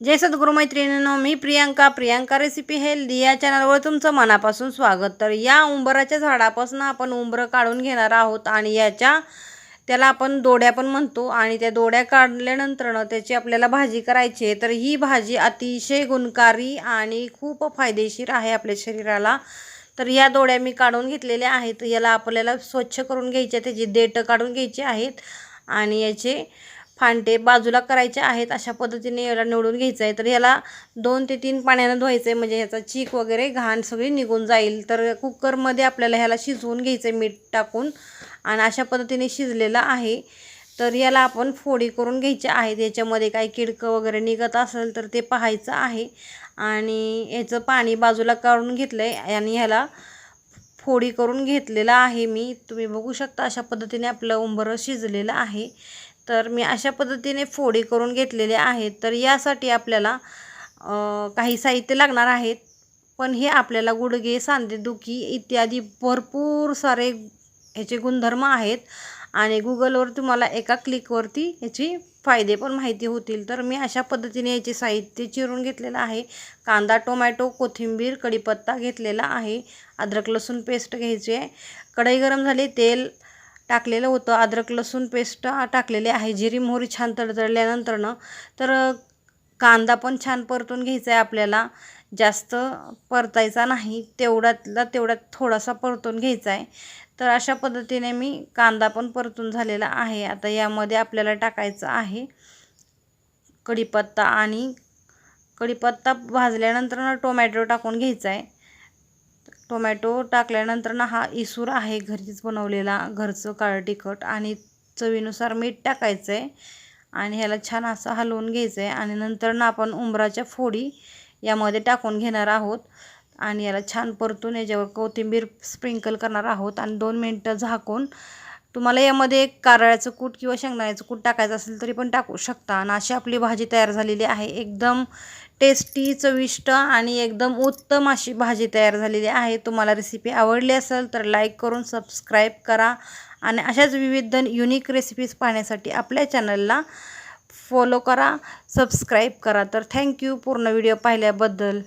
जय सद्गुरु मैत्रिणींनो मी प्रियांका. प्रियांका रेसिपी हेल्दी या चॅनलवर तुमचं मनापासून स्वागत. तर या उंबराच्या झाडापासून आपण उंबरं काढून घेणार आहोत आणि याच्या त्याला आपण दोड्या पण म्हणतो आणि त्या दोड्या काढल्यानंतरनं त्याची आपल्याला भाजी करायची आहे. तर ही भाजी अतिशय गुणकारी आणि खूप फायदेशीर आहे आपल्या शरीराला. तर या दोड्या मी काढून घेतलेल्या आहेत. याला आपल्याला स्वच्छ करून घ्यायचे त्याची देठं काढून घ्यायची आहेत. आणि याचे फांटे बाजूला करायचे आहेत अशा पद्धतीने याला निवडून घ्यायचं आहे तर याला दोन ते तीन पाण्यानं धुवायचं आहे म्हणजे ह्याचा चीक वगैरे घाण सगळी निघून जाईल. तर कुकरमध्ये आपल्याला ह्याला शिजवून घ्यायचं आहे मीठ टाकून. आणि अशा पद्धतीने शिजलेलं आहे. तर याला आपण फोडी करून घ्यायच्या आहेत. याच्यामध्ये काही किडकं वगैरे निघत असेल तर ते पाहायचं आहे. आणि याचं पाणी बाजूला काढून घेतलं आहे आणि ह्याला फोडी करून घेतलेलं आहे मी. तुम्ही बघू शकता अशा पद्धतीने आपलं उंबरं शिजलेलं आहे. तर मी अशा पद्धतीने फोडी करून घेतलेले आहेत. तर यासाठी आपल्याला काही साहित्य लागणार आहेत. पण हे आपल्याला गुडघे सांधेदुखी इत्यादी भरपूर सारे ह्याचे गुणधर्म आहेत. आणि गुगलवर तुम्हाला एका क्लिकवरती याची फायदे पण माहिती होतील. तर मी अशा पद्धतीने याचे साहित्य चिरून घेतलेलं आहे. कांदा टोमॅटो कोथिंबीर कढीपत्ता घेतलेला आहे. अद्रक लसूण पेस्ट घ्यायची आहे. कढई गरम झाली तेल टाकलेलं होतं. अद्रक लसूण पेस्ट टाकलेले आहे. जिरी मोहरी छान तडतडल्यानंतरनं तर कांदा पण छान परतून घ्यायचा आहे आपल्याला. जास्त परतायचा नाही. तेवढ्यातला तेवढ्यात थोडासा परतून घ्यायचा आहे तर अशा पद्धतीने मी कांदा पण परतून झालेला आहे. आता यामध्ये आपल्याला टाकायचं आहे कढीपत्ता आणि कढीपत्ता भाजल्यानंतर टोमॅटो टाकून घ्यायचा आहे टोमॅटो टाकल्यानंतर ना हा इसूर आहे घरीच बनवलेला घरचं काळं तिखट आणि चवीनुसार मीठ टाकायचं आहे आणि ह्याला छान असं हलवून घ्यायचं आहे आणि नंतर ना आपण उंबराच्या फोडी यामध्ये टाकून घेणार आहोत आणि याला छान परतून याच्यावर कोथिंबीर स्प्रिंकल करणार आहोत आणि दोन मिनटं झाकून तुम्हाला यामध्ये कारळ्याचं कूट किंवा शेंगदाण्याचं कूट टाकायचं असेल तरी पण टाकू शकता. आणि अशी आपली भाजी तयार झालेली आहे. एकदम टेस्टी चविष्ट आणि एकदम उत्तम अशी भाजी तयार झालेली आहे. तुम्हाला रेसिपी आवडली असेल तर लाईक करून सबस्क्राईब करा. आणि अशाच विविध युनिक रेसिपीज पाहण्यासाठी आपल्या चॅनलला फॉलो करा सबस्क्राईब करा. तर थँक्यू पूर्ण व्हिडिओ पाहिल्याबद्दल.